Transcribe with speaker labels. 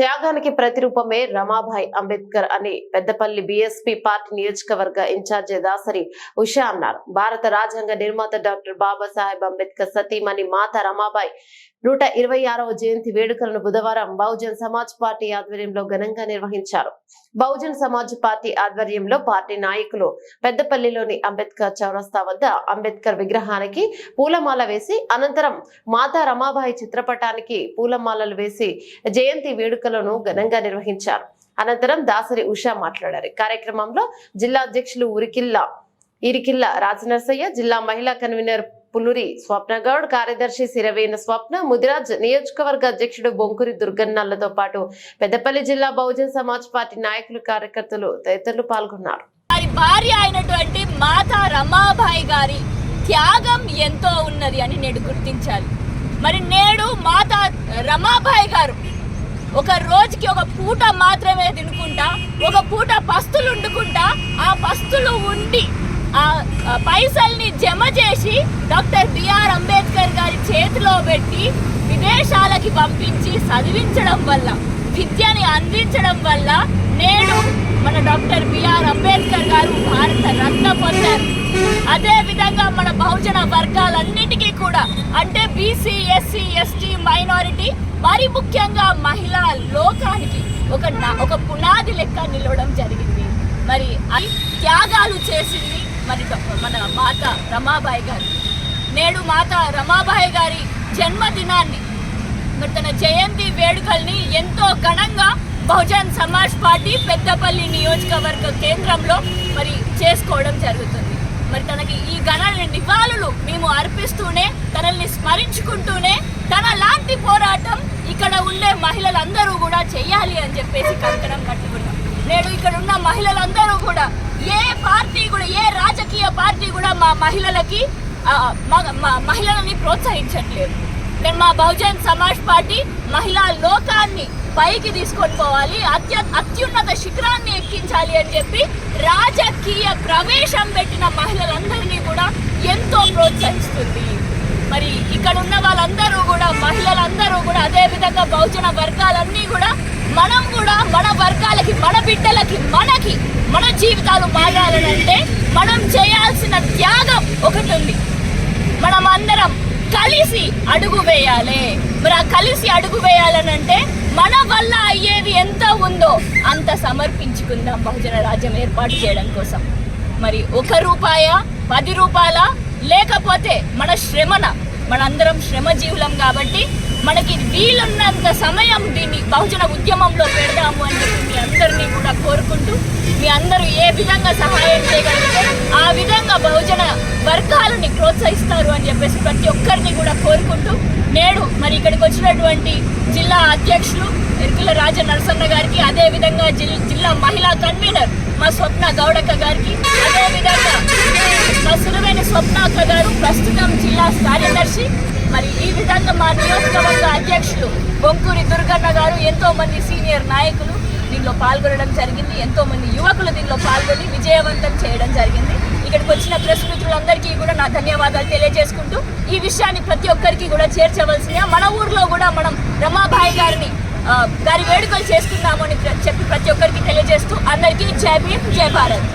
Speaker 1: త్యాగానికి ప్రతిరూపమే రమాభాయ్ అంబేద్కర్ అని Peddapalli BSP party నియోజకవర్గ ఇన్ఛార్జి దాసరి ఉషా అన్నారు. భారత రాజ్యాంగ నిర్మాత డాక్టర్ బాబాసాహెబ్ అంబేద్కర్ సతీమణి మాత రమాబాయ్ నూట ఇరవై ఆరవ జయంతి వేడుకలను బుధవారం బహుజన్ సమాజ్ పార్టీ ఆధ్వర్యంలో ఘనంగా నిర్వహించారు. బహుజన్ సమాజ్ పార్టీ ఆధ్వర్యంలో పార్టీ నాయకులు పెద్దపల్లిలోని అంబేద్కర్ చౌరస్తా వద్ద అంబేద్కర్ విగ్రహానికి పూలమాల వేసి అనంతరం మాతా రమాబాయి చిత్రపటానికి పూలమాలలు వేసి జయంతి వేడుకలను ఘనంగా నిర్వహించారు. అనంతరం దాసరి ఉషా మాట్లాడారు. కార్యక్రమంలో జిల్లా అధ్యక్షులు ఉరికిల్లా ఇరికిల్ల రాజనరసయ్య జిల్లా మహిళా కన్వీనర్ పులురి. స్వప్నగౌడ్ కార్యదర్శి సిరవేన స్వప్న ముదిరాజ్ నియోజకవర్గ అధ్యక్షుడు బొంకురి దుర్గన్నలతో పాటు పెద్దపల్లి జిల్లా బహుజన్ సమాజ్ పార్టీ నాయకులు కార్యకర్తలు తదితరులు పాల్గొన్నారు.
Speaker 2: వారి భార్య అయినటువంటి మాతా రమాబాయి గారి త్యాగం ఎంతో ఉన్నది అని నేడు గుర్తించాలి. మరి నేడు మాతా రమాబాయి గారు ఒక రోజుకి ఒక పూట మాత్రమే తినుకుంటా ఒక పూట పస్తులు వండుకుంటా ఆ పస్తులు ఉండి పైసల్ని జమ చేసి డాక్టర్ బిఆర్ అంబేద్కర్ గారి చేతిలో పెట్టి విదేశాలకి పంపించి చదివించడం వల్ల విద్యని అందించడం వల్ల నేడు మన డాక్టర్ బిఆర్ అంబేద్కర్ గారు భారత రత్న పొందారు. అదేవిధంగా మన బహుజన వర్గాలన్నిటికీ కూడా అంటే బీసీ ఎస్సీ ఎస్టీ మైనారిటీ మరి ముఖ్యంగా మహిళా లోకానికి ఒక నా- ఒక పునాది లెక్క నిలవడం జరిగింది. మరి త్యాగాలు చేసింది మరి మన మాత రమాబాయి గారు. నేడు మాత రమాబాయి గారి జన్మదినాన్ని మరి తన జయంతి వేడుకల్ని ఎంతో ఘనంగా బహుజన్ సమాజ్ పార్టీ పెద్దపల్లి నియోజకవర్గ కేంద్రంలో మరి చేసుకోవడం జరుగుతుంది. మరి తనకి ఈ ఘన నివాళులు మేము అర్పిస్తూనే తనల్ని స్మరించుకుంటూనే తన లాంటి పోరాటం ఇక్కడ ఉండే మహిళలందరూ కూడా చెయ్యాలి అని చెప్పేసి కంకణం కట్టుకున్నాం. నేడు ఇక్కడ ఉన్న మహిళలందరూ కూడా ఏ పార్టీ కూడా ఏ పార్టీ కూడా మా మహిళలకి మహిళలని ప్రోత్సహించట్లేదు. నేను మా బహుజన్ సమాజ్ పార్టీ మహిళా లోకాన్ని పైకి తీసుకొని పోవాలి అత్య అత్యున్నత శిఖరాన్ని ఎక్కించాలి అని చెప్పి రాజకీయ ప్రవేశం పెట్టిన మహిళలందరినీ కూడా ఎంతో ప్రోత్సహిస్తుంది. మరి ఇక్కడ ఉన్న వాళ్ళందరూ కూడా మహిళలందరూ కూడా అదేవిధంగా బహుజన వర్గాలన్నీ కూడా మనం కూడా మన వర్గాలకి మన బిడ్డలకి మనకి మన జీవితాలు మారాలనంటే మనం చేయాల్సిన త్యాగం ఒకటి ఉంది మనం అందరం కలిసి అడుగు వేయాలి. మరి ఆ కలిసి అడుగు వేయాలనంటే మన వల్ల అయ్యేది ఎంత ఉందో అంత సమర్పించుకుందాం బహుజన రాజ్యం ఏర్పాటు చేయడం కోసం. మరి ఒక రూపాయ పది రూపాయల? లేకపోతే మన శ్రమన మనందరం శ్రమజీవులం కాబట్టి మనకి వీలున్నంత సమయం దీన్ని బహుజన ఉద్యమంలో పెడదాము అని చెప్పి మీ అందరినీ కూడా కోరుకుంటూ మీ అందరూ ఏ విధంగా సహాయం చేయగలిగితే ప్రోత్సహిస్తారు అని చెప్పేసి ప్రతి ఒక్కరిని కూడా కోరుకుంటూ నేడు మరి ఇక్కడికి వచ్చినటువంటి జిల్లా అధ్యక్షులు ఎరుకుల రాజ నరసన్న గారికి అదే విధంగా జిల్- జిల్లా మహిళా కన్వీనర్ మా స్వప్న గౌడక్క గారికి అదేవిధంగా మా సులువైన స్వప్నాక్క గారు ప్రస్తుతం జిల్లా కార్యదర్శి మరి ఈ విధంగా మా నియోజకవర్గ అధ్యక్షులు బొంకూరి దుర్గన్న గారు ఎంతోమంది సీనియర్ నాయకులు దీనిలో పాల్గొనడం జరిగింది. ఎంతోమంది యువకులు దీనిలో పాల్గొని విజయవంతం చేయడం జరిగింది. ఇక్కడికి వచ్చిన ప్రెస్ మిత్రులందరికీ కూడా నా ధన్యవాదాలు తెలియజేసుకుంటూ ఈ విషయాన్ని ప్రతి ఒక్కరికి కూడా చేర్చవలసిందిగా మన ఊర్లో కూడా మనం రమాబాయి గారిని గారి వేడుకలు చేసుకుందామని చెప్పి ప్రతి ఒక్కరికి తెలియజేస్తూ అందరికీ జై భీమ్ జై భారత్.